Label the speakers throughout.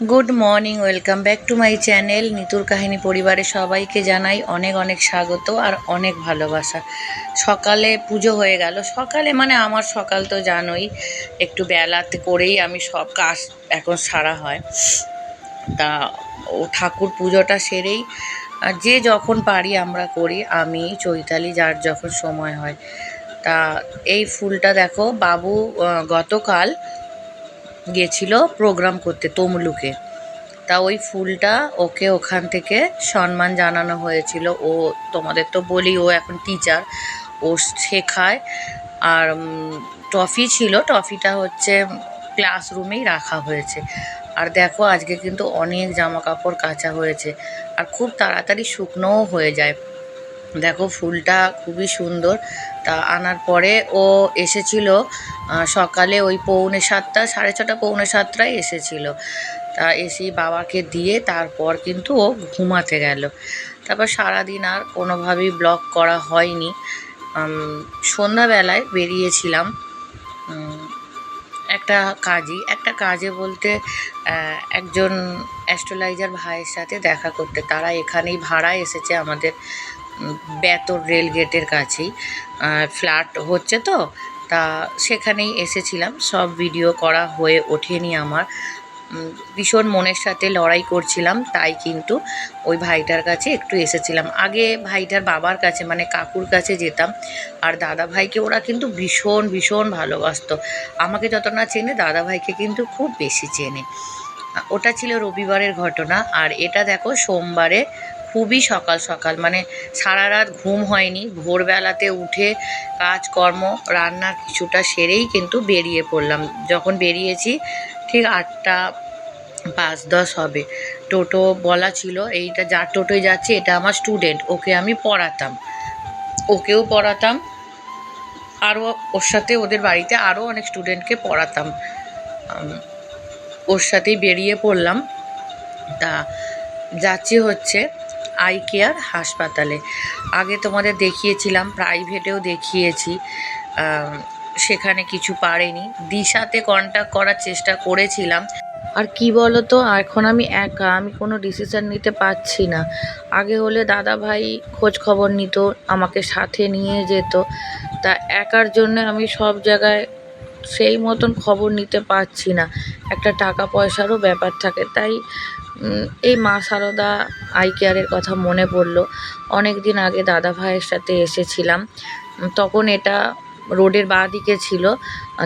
Speaker 1: Good morning welcome back to my channel নিতুর কাহিনী পরিবারের সবাইকে জানাই অনেক অনেক স্বাগত আর অনেক ভালোবাসা। সকালে পুজো হয়ে গেল। সকালে মানে আমার সকাল তো জানোই, একটু বেলাতে করেই আমি সব কাজ এখন সারা হয়। তা ও ঠাকুর পুজোটা সেরেই যে যখন পারি আমরা করি, আমি, চৈতালি, যার যখন সময় হয়। তা এই ফুলটা দেখো, বাবু গতকাল গেছিল প্রোগ্রাম করতে তমলুকে। তা ওই ফুলটা ওকে ওখান থেকে সম্মান জানানো হয়েছিল। ও তোমাদের তো বলি, ও এখন টিচার ও শেখায়। আর ট্রফি ছিল ট্রফিটা হচ্ছে ক্লাসরুমেই রাখা হয়েছে। আর দেখো, আজকে কিন্তু অনেক জামা কাপড় কাচা হয়েছে। আর খুব তাড়াতাড়ি শুকনোও হয়ে যায়। দেখো ফুলটা খুবই সুন্দর। তা আনার পরে ও এসেছিল সকালে ওই পৌনে সাতটা, সাড়ে ছটা, পৌনে সাতটায় এসেছিল। তা এসেই বাবাকে দিয়ে তারপর কিন্তু ও ঘুমাতে গেল। তারপর সারাদিন আর কোনোভাবেই ব্লগ করা হয়নি। সন্ধ্যাবেলায় বেরিয়েছিলাম। একটা কাজই, একটা কাজে বলতে একজন অ্যাস্ট্রোলাইজার ভাইয়ের সাথে দেখা করতে। তারা এখানেই ভাড়া এসেছে আমাদের। বেতর রেল গেটের কাছেই। ফ্ল্যাট হচ্ছে তো, তা সেখানেই এসেছিলাম। সব ভিডিও করা হয়ে ওঠেনি আমার। ভীষণ মনের সাথে লড়াই করছিলাম, তাই কিন্তু ওই ভাইটার কাছে একটু এসেছিলাম। আগে ভাইটার বাবার কাছে মানে কাকুর কাছে যেতাম, আর দাদা ভাইকে ওরা কিন্তু ভীষণ ভীষণ ভালোবাসতো। আমাকে যত না চেনে দাদা ভাইকে কিন্তু খুব বেশি চেনে। ওটা ছিল রবিবারের ঘটনা। আর এটা দেখো, সোমবারে খুবই সকাল সকাল মানে সারা রাত ঘুম হয়নি। ভোরবেলাতে উঠে কাজকর্ম, রান্না কিছুটা সেরেই কিন্তু বেরিয়ে পড়লাম। যখন বেরিয়েছি, ঠিক আটটা পাঁচ দশ হবে। টোটো বলা ছিল, এইটা যার টোটোয় যাচ্ছে, এটা আমার স্টুডেন্ট, ওকে আমি পড়াতাম। ওকেও পড়াতাম, আরও ওর সাথে ওদের বাড়িতে আরও অনেক স্টুডেন্টকে পড়াতাম। ওর সাথেই বেরিয়ে পড়লাম। তা, যাচ্ছি হচ্ছে আই কেয়ার হাসপাতালে। আগে তোমাদের দেখিয়েছিলাম, প্রাইভেটেও দেখিয়েছি। সেখানে কিছু পারেনি। দিশাতে কন্ট্যাক্ট করার চেষ্টা করেছিলাম। আর কি বলো তো এখন আমি একা, আমি কোনো ডিসিশান নিতে পারছি না। আগে হলে দাদা ভাই খোঁজ খবর নিত, আমাকে সাথে নিয়ে যেত। তা একার জন্য আমি সব জায়গায় সেই মতন খবর নিতে পারছি না। একটা টাকা পয়সারও ব্যাপার থাকে, তাই এই মা সারদা আই কেয়ারের কথা মনে পড়ল। অনেক দিন আগে দাদা ভাইয়ের সাথে এসেছিলাম। তখন এটা রোডের বাঁ দিকে ছিল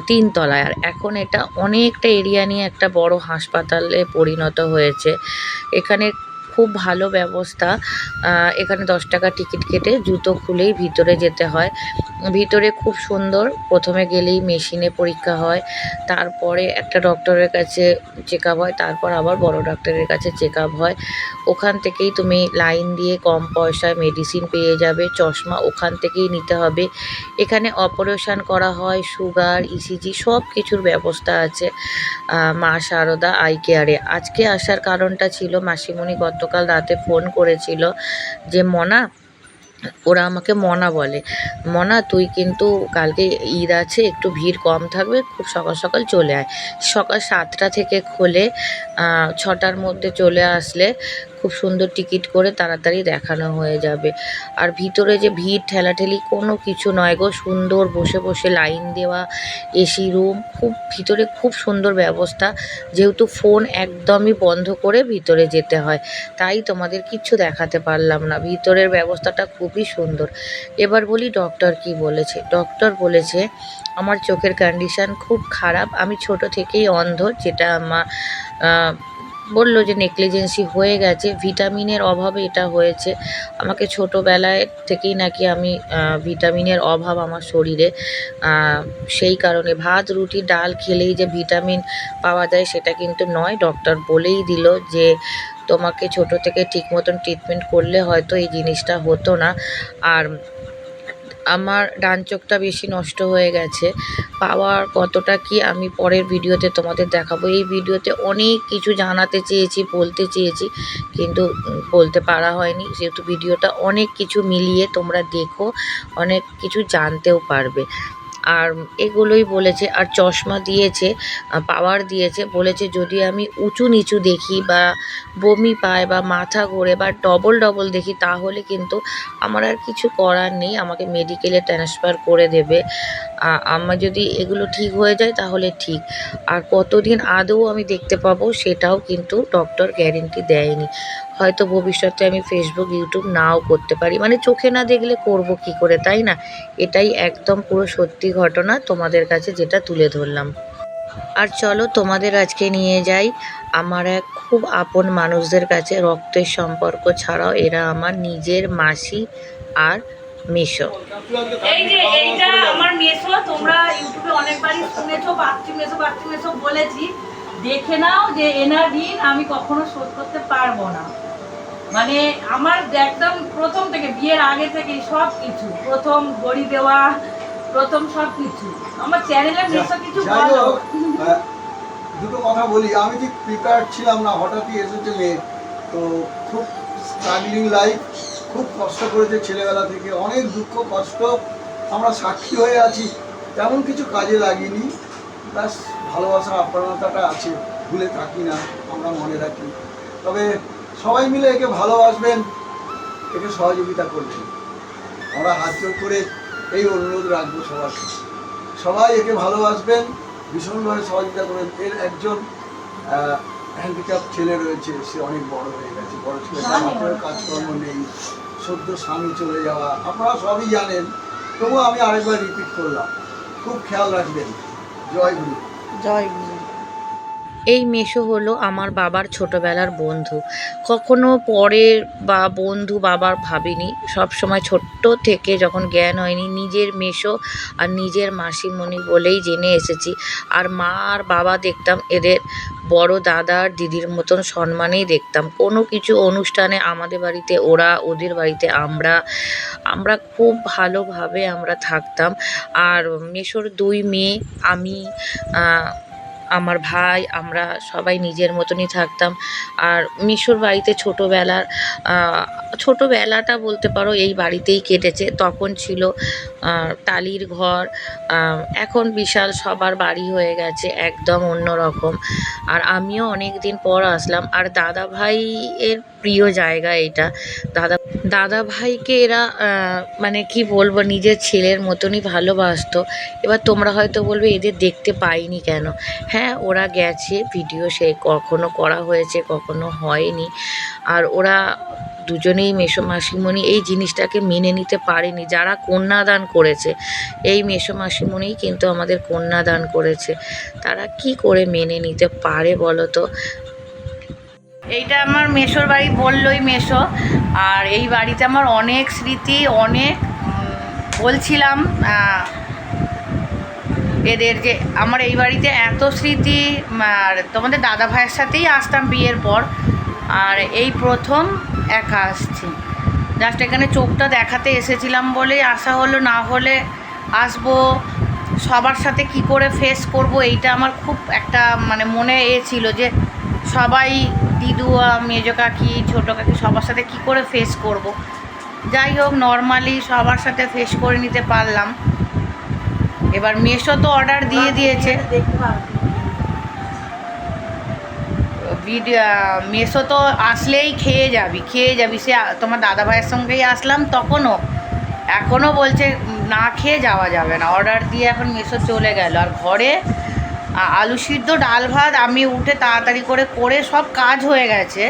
Speaker 1: তিনতলায়। আর এখন এটা অনেকটা এরিয়া নিয়ে একটা বড় হাসপাতালে পরিণত হয়েছে। এখানে খুব ভালো ব্যবস্থা। এখানে দশ টাকা টিকিট কেটে জুতো খুলেই ভিতরে যেতে হয়। ভিতরে খুব সুন্দর। প্রথমে গেলেই মেশিনে পরীক্ষা হয়। তারপরে একটা ডক্টরের কাছে চেক আপ হয়। তারপর আবার বড় ডাক্তারের কাছে চেক আপ হয়। ওখান থেকেই তুমি লাইন দিয়ে কম পয়সায় মেডিসিন পেয়ে যাবে। চশমা ওখান থেকেই নিতে হবে। এখানে অপারেশন করা হয় সুগার ইসিজি সব কিছুর ব্যবস্থা আছে। মা শারদা আই কেয়ারে আজকে আসার কারণটা ছিল মাসিমণি গতকাল রাতে ফোন করেছিল যে, মনা, ওরা আমাকে মনা বলে। মনা, তুই কিন্তু কালকে ঈদ আছে, একটু ভিড় কম থাকবে, খুব সকাল সকাল চলে আয়। সকাল সাতটা থেকে খোলে ছটার মধ্যে চলে আসলে খুব সুন্দর টিকিট করে তাড়াতাড়ি দেখানো হয়ে যাবে। আর ভিতরে যে ভিড়, ঠেলাঠেলি কোনো কিছু নয় গো, সুন্দর বসে বসে লাইন দেওয়া, এসি রুম, খুব ভিতরে খুব সুন্দর ব্যবস্থা। যেহেতু ফোন একদমই বন্ধ করে ভিতরে যেতে হয়, তাই তোমাদের কিচ্ছু দেখাতে পারলাম না। ভিতরের ব্যবস্থাটা খুবই সুন্দর। এবার বলি ডক্টর কি বলেছে? ডক্টর বলেছে, আমার চোখের কন্ডিশন খুব খারাপ। আমি ছোট থেকেই অন্ধ, যেটা আমার বলল যে নেগলিজেন্সি হয়ে গেছে, ভিটামিনের অভাবে এটা হয়েছে। আমাকে ছোটোবেলায় থেকেই নাকি আমি ভিটামিনের অভাব আমার শরীরে সেই কারণে ভাত, রুটি, ডাল খেলেই যে ভিটামিন পাওয়া যায় সেটা কিন্তু নয়। ডক্টর বলেই দিল যে তোমাকে ছোট থেকে ঠিক মতন ট্রিটমেন্ট করলে হয়তো এই জিনিসটা হতো না। আর আমার ডান চোখটা বেশি নষ্ট হয়ে গেছে। পাওয়ার কতটা কি আমি পরের ভিডিওতে তোমাদের দেখাবো। এই ভিডিওতে অনেক কিছু জানাতে চেয়েছি, বলতে চেয়েছি, কিন্তু বলতে পারা হয়নি। যেহেতু ভিডিওটা অনেক কিছু মিলিয়ে তোমরা দেখো, অনেক কিছু জানতেও পারবে। আর এগুলোই বলেছে, আর চশমা দিয়েছে পাওয়ার দিয়েছে, বলেছে যদি আমি উঁচু নিচু দেখি বা বমি পায় বা মাথা ঘোরে বা ডবল ডবল দেখি, তাহলে কিন্তু আমার আর কিছু করার নেই, আমাকে মেডিকেলে ট্রান্সফার করে দেবে। আমার যদি এগুলো ঠিক হয়ে যায় তাহলে ঠিক। আর কতদিন আদৌ আমি দেখতে পাবো সেটাও কিন্তু ডক্টর গ্যারেন্টি দেয়নি। হয়তো ভবিষ্যতে আমি ফেসবুক ইউটিউব নাও করতে পারি। মানে চোখে না দেখলে করব কি করে, তাই না? এটাই একদম পুরো সত্যি ঘটনা তোমাদের কাছে যেটা তুলে ধরলাম। আর চলো তোমাদের আজকে নিয়ে যাই আমার এক খুব আপন মানুষদের কাছে রক্তের সম্পর্ক ছাড়াও এরা আমার নিজের মাসি আর মেশো
Speaker 2: এই যে এইটা আমার মেসো, তোমরা ইউটিউবে অনেকবারই শুনেছো বাচ্চি মেসো বাচ্চি মেসো বলেছি। দেখে নাও যে এনার ঋণ আমি কখনো শোধ করতে পারব না। মানে আমার একদম প্রথম থেকে বিয়ের আগে থেকে সব কিছু প্রথম গড়ি দেওয়া প্রথম সব কিছু আমার চ্যানেলের মেসো কিছু
Speaker 3: দুটো কথা বলি। আমি ঠিক প্রিপেয়ার ছিলাম না হঠাৎই এসেছে মেয়ে। তো খুব স্ট্রাগলিং লাইফ খুব কষ্ট করেছে ছেলেবেলা থেকে। অনেক দুঃখ কষ্ট আমরা সাক্ষী হয়ে আছি। তেমন কিছু কাজে লাগিনি। ব্যাস ভালোবাসার আপ্রাণতাটা আছে ভুলে থাকি না আমরা মনে রাখি। তবে সবাই মিলে একে ভালোবাসবেন একে সহযোগিতা করবেন। আমরা হাত জোর করে এই অনুরোধ রাখব সবার সবাই একে ভালোবাসবেন ভীষণভাবে সহযোগিতা করবেন। এর একজন হ্যান্ডিক্যাপ ছেলে রয়েছে সে অনেক বড় হয়ে গেছে। বড় ছেলে তার কাজকর্ম নেই সদ্য স্বামী চলে যাওয়া। আপনারা সবই জানেন তবুও আমি আরেকবার রিপিট করলাম। খুব খেয়াল রাখবেন। জয় গুরু।
Speaker 2: জয়
Speaker 1: এই মেশো হলো আমার বাবার ছোটবেলার বন্ধু। কখনো পরের বা বন্ধু বাবার ভাবিনি। সব সময় ছোট্ট থেকে যখন জ্ঞান হয়নি, নিজের মেশো আর নিজের মাসিমণি বলেই জেনে এসেছি। আর মা আর বাবা দেখতাম, এদের বড় দাদা আর দিদির মতন সম্মানেই দেখতাম। কোনো কিছু অনুষ্ঠানে আমাদের বাড়িতে, ওরা ওদের বাড়িতে, আমরা আমরা খুব ভালোভাবে আমরা থাকতাম। আর মেশোর দুই মেয়ে, আমি আমার ভাই, আমরা সবাই নিজের মতনই থাকতাম। আর মিশোর বাড়িতে ছোটোবেলার ছোটোবেলাটা বলতে পারো এই বাড়িতেই কেটেছে। তখন ছিল টালির ঘর এখন বিশাল সবার বাড়ি হয়ে গেছে একদম অন্য রকম। আর আমিও অনেক দিন পর আসলাম। আর দাদা ভাই এর প্রিয় জায়গা এটা। দাদা দাদা ভাইকে এরা মানে কি বলব, নিজের ছেলের মতনই ভালোবাসতো। এবার তোমরা হয়তো বলবে, এদের দেখতে পাইনি কেন? হ্যাঁ ওরা গেছে ভিডিও সে কখনো করা হয়েছে, কখনো হয়নি। আর ওরা দুজনেই মেসো মাসিমণি এই জিনিসটাকে মেনে নিতে পারেনি। যারা কন্যাদান করেছে। এই মেসো মাসিমণিই কিন্তু আমাদের কন্যাদান করেছে। তারা কি করে মেনে নিতে পারে বলো তো? এইটা আমার মেশোর বাড়ি বললই মেশো আর এই বাড়িতে আমার অনেক স্মৃতি, অনেক বলছিলাম এদের যে আমার এই বাড়িতে এত স্মৃতি, আর তোমাদের দাদা ভাইয়ের সাথেই আসতাম বিয়ের পর। আর এই প্রথম একা আসছি। জাস্ট এখানে চোখটা দেখাতে এসেছিলাম বলেই আসা হলো না হলে আসব। সবার সাথে কি করে ফেস করব এইটা আমার খুব একটা মানে মনে এ ছিল যে সবাই দিদুয়া মেজো কাকি ছোটো কাকি সবার সাথে কি করে ফেস করব। যাই হোক নর্মালি সবার সাথে ফেস করে নিতে পারলাম। এবার মেশো তো অর্ডার দিয়ে দিয়েছে। মেসো তো আসলেই খেয়ে যাবি খেয়ে যাবি। সে তোমার দাদা ভাইয়ের সঙ্গেই আসলাম, তখনও, এখনও বলছে না খেয়ে যাওয়া যাবে না। অর্ডার দিয়ে এখন মেসো চলে গেল। আর ঘরে আলু সিদ্ধ, ডাল ভাত, আমি উঠে তাড়াতাড়ি করে করে সব কাজ হয়ে গেছে।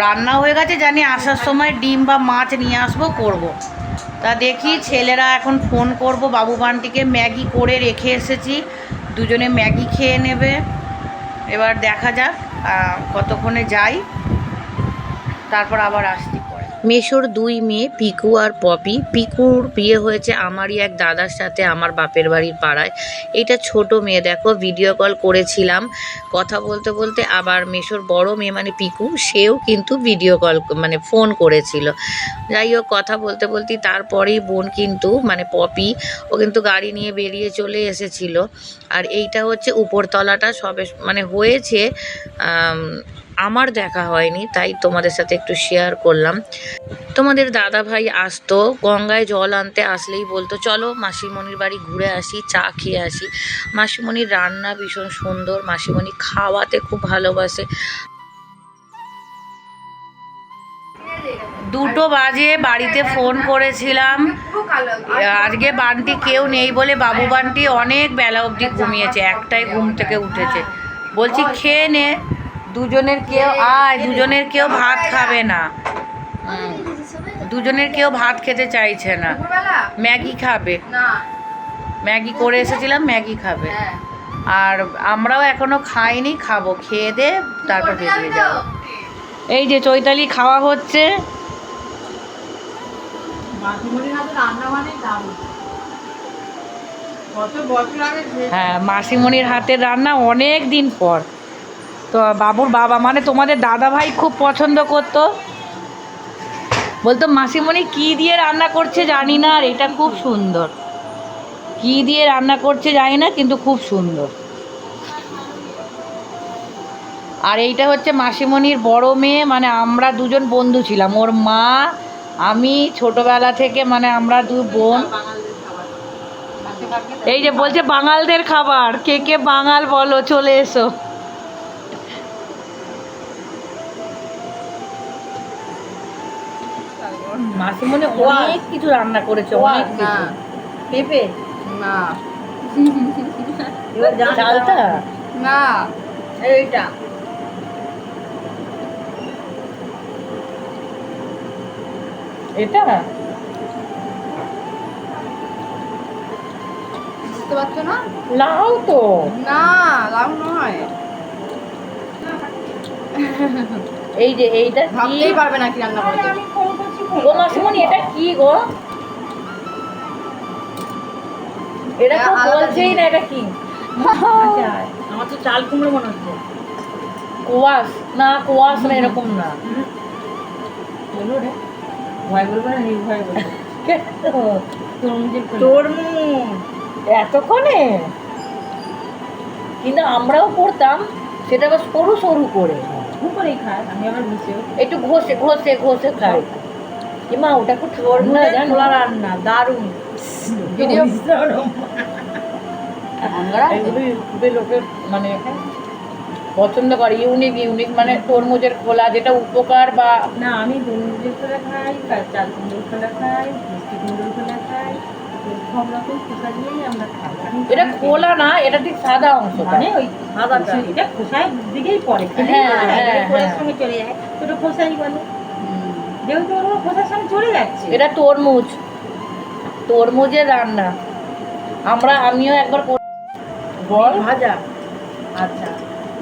Speaker 1: রান্না হয়ে গেছে, জানি আসার সময় ডিম বা মাছ নিয়ে আসব, করব। তা দেখি ছেলেরা এখন ফোন করব, বাবু বান্টিকে ম্যাগি করে রেখে এসেছি। দুজনে ম্যাগি খেয়ে নেবে। এবার দেখা যাক কতক্ষণে যাই তারপর আবার আসতে মেশোর দুই মেয়ে, পিকু আর পপি। পিকুর বিয়ে হয়েছে আমারই এক দাদার সাথে, আমার বাপের বাড়ির পাড়ায়। এটা ছোট মেয়ে, দেখো ভিডিও কল করেছিলাম। কথা বলতে বলতে আবার মেশোর বড় মেয়ে মানে পিকু, সেও কিন্তু ভিডিও কল মানে ফোন করেছিল। যাই হোক, কথা বলতে বলতে তারপরেই বোন কিন্তু মানে পপি, ও কিন্তু গাড়ি নিয়ে বেরিয়ে চলে এসেছিল। আর এইটা হচ্ছে উপরতলাটা, সবে মানে হয়েছে আমার দেখা হয়নি, তাই তোমাদের সাথে একটু শেয়ার করলাম। তোমাদের দাদা ভাই আসতো, গঙ্গায় জল আনতে আসলেই বলতো, চলো মাসিমণির বাড়ি ঘুরে আসি, চা খেয়ে আসি। মাসিমণির রান্না ভীষণ সুন্দর, মাসিমণি খাওয়াতে খুব ভালোবাসে। দুটো বাজে, বাড়িতে ফোন করেছিলাম। আজকে বান্টি কেউ নেই বলে বাবু বান্টি অনেক বেলা অবধি ঘুমিয়েছে, একটাই ঘুম থেকে উঠেছে। বলছি, খেয়ে নে। দুজনের কেউ আয় দুজনের কেউ ভাত খাবে না। দুজনের কেউ ভাত খেতে চাইছে না। ম্যাগি খাবে। ম্যাগি করে এসেছিলাম ম্যাগি খাবে। আর আমরাও এখনও খাইনি খাব। খেয়ে দে তারপর বেরিয়ে যাব। এই যে চৈতালি খাওয়া হচ্ছে।
Speaker 2: মাসিমণির হাতে রান্না মানে দারুণ। কত বছর আগে যে-
Speaker 1: হ্যাঁ মাসিমণির হাতের রান্না অনেক দিন পর। তো বাবুর বাবা মানে তোমাদের দাদা ভাই খুব পছন্দ করতো। বলতো, মাসিমণি, কি দিয়ে রান্না করছে জানি না, আর এটা খুব সুন্দর। কি দিয়ে রান্না করছে জানি না, কিন্তু খুব সুন্দর। আর এইটা হচ্ছে মাসিমণির বড় মেয়ে মানে আমরা দুজন বন্ধু ছিলাম। ওর মা, আমি ছোটবেলা থেকে মানে আমরা দু বোন। এই যে বলছে, বাঙালদের খাবার। কে কে বাঙাল বলো, চলে এসো। মাসিমণি অনেক কিছু রান্না করেছে অনেক কিছু। পেঁপে?
Speaker 2: না।
Speaker 1: চালটা?
Speaker 2: না। এইটা।
Speaker 1: এটা?
Speaker 2: বুঝতে পারছ না?
Speaker 1: লাউ তো।
Speaker 2: না লাউ নয়।
Speaker 1: এই যে এইটা
Speaker 2: ভাবতেই পারবে না কি রান্না করতে
Speaker 1: মাসিমণি এটা কি গো? এটা তো বলছেই না এটা কি।
Speaker 2: আমার তো চাল কুমড়ো মনে হচ্ছে।
Speaker 1: কোয়াশ না কোয়াশ না এরকম না।
Speaker 2: ভয় বলবে না নির্ভয় বলবে। তরমুজ।
Speaker 1: এতক্ষণে? কিন্তু আমরাও করতাম সেটা আবার সরু সরু করে।
Speaker 2: খায় আমি আবার
Speaker 1: একটু ঘষে ঘষে ঘষে খাই। কিমা ওটা খুব ঠান্ডা
Speaker 2: না
Speaker 1: জানো?
Speaker 2: রান্না দারুণ।
Speaker 1: ভিডিও এগুলো ইউটিউবে লোকে মানে পছন্দ করে ইউনিক ইউনিক মানে তরমুজের খোলা যেটা উপকার বা
Speaker 2: না আমি তরমুজের খোলা খাই চাল কুমড়োর খোলা খাই মিষ্টি কুমড়োর খোলা খাই
Speaker 1: এটা খোলা না এটা ঠিক সাদা অংশ
Speaker 2: মানে ওই এটা খোসায় দিকেই পড়ে।
Speaker 1: হ্যাঁ, হ্যাঁ, হ্যাঁ।
Speaker 2: সঙ্গে চলে যায়। তো খোসাই বলে। যেহেতু ওর খোসার সঙ্গে চলে যাচ্ছে।
Speaker 1: এটা তরমুজ। তরমুজের রান্না। আমরা আমিও একবার করে- বল।
Speaker 2: ভাজা। আচ্ছা।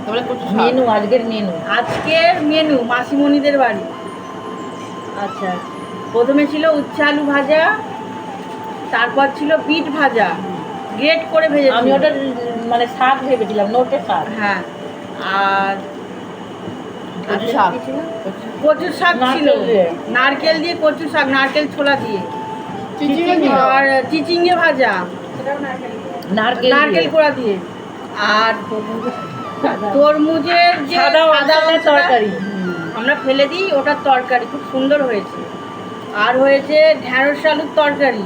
Speaker 2: তাহলে
Speaker 1: মেনু আজকের মেনু।
Speaker 2: আজকের মেনু মাসিমণিদের বাড়ি। আচ্ছা প্রথমে ছিল উচ্ছে আলু ভাজা তারপর ছিল বিট ভাজা। গ্রেট করে ভেজে
Speaker 1: আমি ওটা মানে শাক ভেবেছিলাম নোটে শাক।
Speaker 2: হ্যাঁ। আর
Speaker 1: কচু শাক।
Speaker 2: কচু শাক ছিল।
Speaker 1: নারকেল দিয়ে।
Speaker 2: কচু শাক নারকেল ছোলা দিয়ে।
Speaker 1: চিচিঙ্গে।
Speaker 2: আর চিচিঙ্গে ভাজা।
Speaker 1: নারকেল
Speaker 2: নারকেল। কোড়া দিয়ে। আর তরমুজের যে
Speaker 1: সাদা
Speaker 2: সাদা
Speaker 1: তরকারি।
Speaker 2: আমরা ফেলে দিই ওটার তরকারি। খুব সুন্দর হয়েছে। আর হয়েছে ঢ্যাঁড়স আলুর তরকারি।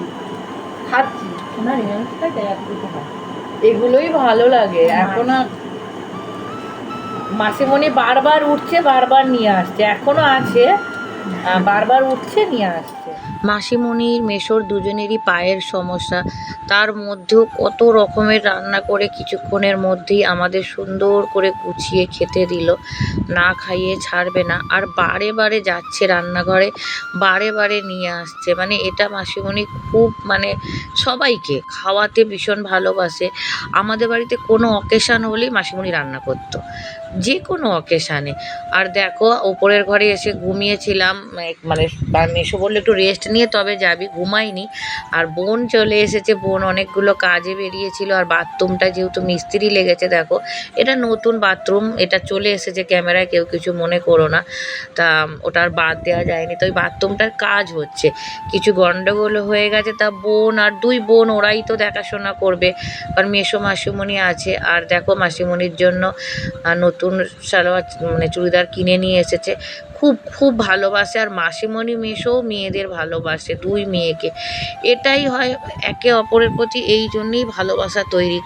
Speaker 2: খাচ্ছি।
Speaker 1: এগুলোই ভালো লাগে। এখন আর মাসিমণি বারবার উঠছে, বারবার নিয়ে আসছে। এখনও আছে বারবার উঠছে, নিয়ে আসছে। মাসিমণির মেশোর দুজনেরই পায়ের সমস্যা। তার মধ্যেও কত রকমের রান্না করে কিছুক্ষণের মধ্যেই আমাদের সুন্দর করে গুছিয়ে খেতে দিল। না খাইয়ে ছাড়বে না। আর বারে বারে যাচ্ছে রান্নাঘরে, বারে বারে নিয়ে আসছে। মানে এটা মাসিমণি খুব মানে সবাইকে খাওয়াতে ভীষণ ভালোবাসে। আমাদের বাড়িতে কোনো অকেশান হলেই মাসিমণি রান্না করতো। যে কোনো অকেশানে আর দেখো, ওপরের ঘরে এসে ঘুমিয়েছিলাম মানে- মেশো বলল, একটু রেস্ট নিয়ে তবে যাবি। ঘুমাইনি। আর বোন চলে এসেছে, বোন অনেকগুলো কাজে বেরিয়েছিল, আর বাথরুমটা যেহেতু মিস্ত্রি লেগেছে, দেখো, এটা নতুন বাথরুম, এটা চলে এসেছে ক্যামেরায়, কেউ কিছু মনে করো না। তা, ওটা আর বাদ দেওয়া যায়নি। তো ওই বাথরুমটার কাজ হচ্ছে। কিছু গণ্ডগোল হয়ে গেছে, তা বোন আর দুই বোন, ওরাই তো দেখাশোনা করবে। কারণ মেসো মাসিমণি আছে, আর দেখো মাসিমণির জন্য নতুন নতুন সালোয়ার মানে চুড়িদার কিনে নিয়ে এসেছে। খুব খুব ভালোবাসে আর মাসিমণি মেশোও মেয়েদের ভালোবাসে দুই মেয়েকে। এটাই হয় একে অপরের প্রতি এই জন্যেই ভালোবাসা তৈরি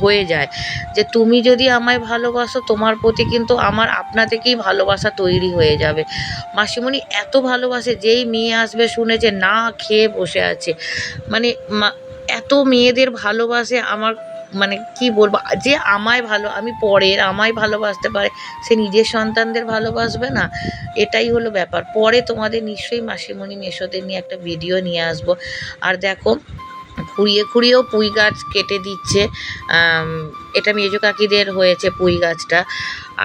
Speaker 1: হয়ে যায়। যে তুমি যদি আমায় ভালোবাসো, তোমার প্রতি কিন্তু আমার আপনা থেকেই ভালোবাসা তৈরি হয়ে যাবে। মাসিমণি এত ভালোবাসে, যেই মেয়ে আসবে শুনেছে না খেয়ে বসে আছে। মানে এত মেয়েদের ভালোবাসে আমার মানে কি বলব, যে আমায় ভালো, আমি পরের, আমায় ভালোবাসতে পারে, সে নিজের সন্তানদের ভালোবাসবে না, এটাই হলো ব্যাপার। পরে তোমাদের নিশ্চয়ই মাসিমণি মেশোদের নিয়ে একটা ভিডিও নিয়ে আসব। আর দেখো, খুঁড়িয়ে খুঁড়িয়েও পুঁই গাছ কেটে দিচ্ছে এটা মেজো কাকিদের হয়েছে পুঁই গাছটা।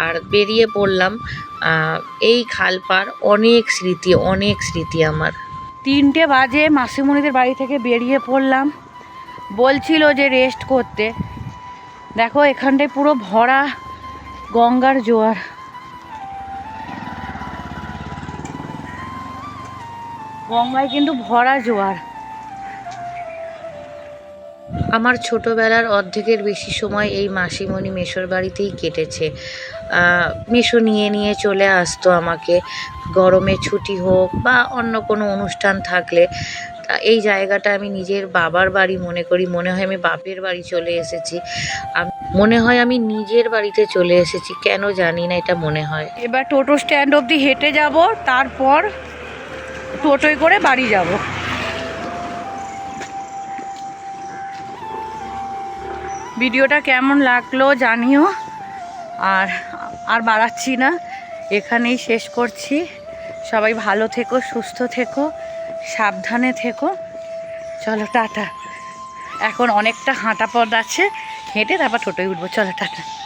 Speaker 1: আর বেরিয়ে পড়লাম এই খালপার অনেক স্মৃতি অনেক স্মৃতি আমার।
Speaker 2: তিনটে বাজে, মাসিমণিদের বাড়ি থেকে বেরিয়ে পড়লাম। বলছিল যে রেস্ট করতে। দেখো, এখানটায় পুরো ভরা গঙ্গার জোয়ার। গঙ্গায় কিন্তু ভরা জোয়ার।
Speaker 1: আমার ছোটোবেলার অর্ধেকের বেশি সময় এই মাসিমণি মেশোর বাড়িতেই কেটেছে। মেশো নিয়ে নিয়ে চলে আসতো আমাকে। গরমে ছুটি হোক বা অন্য কোনো অনুষ্ঠান থাকলে এই জায়গাটা আমি নিজের বাবার বাড়ি মনে করি। মনে হয় আমি বাপের বাড়ি চলে এসেছি। মনে হয় আমি নিজের বাড়িতে চলে এসেছি। কেন জানি না এটা মনে হয়।
Speaker 2: এবার টোটো স্ট্যান্ড অবধি হেঁটে যাব, তারপর টোটোয় করে বাড়ি যাব। ভিডিওটা কেমন লাগল জানিও। আর আর বাড়াচ্ছি না। এখানেই শেষ করছি। সবাই ভালো থেকো, সুস্থ থেকো। সাবধানে থেকো। চলো, টাটা। এখন অনেকটা হাঁটা পথ আছে। হেঁটে তারপর টোটোয় উঠবো। চলো, টাটা।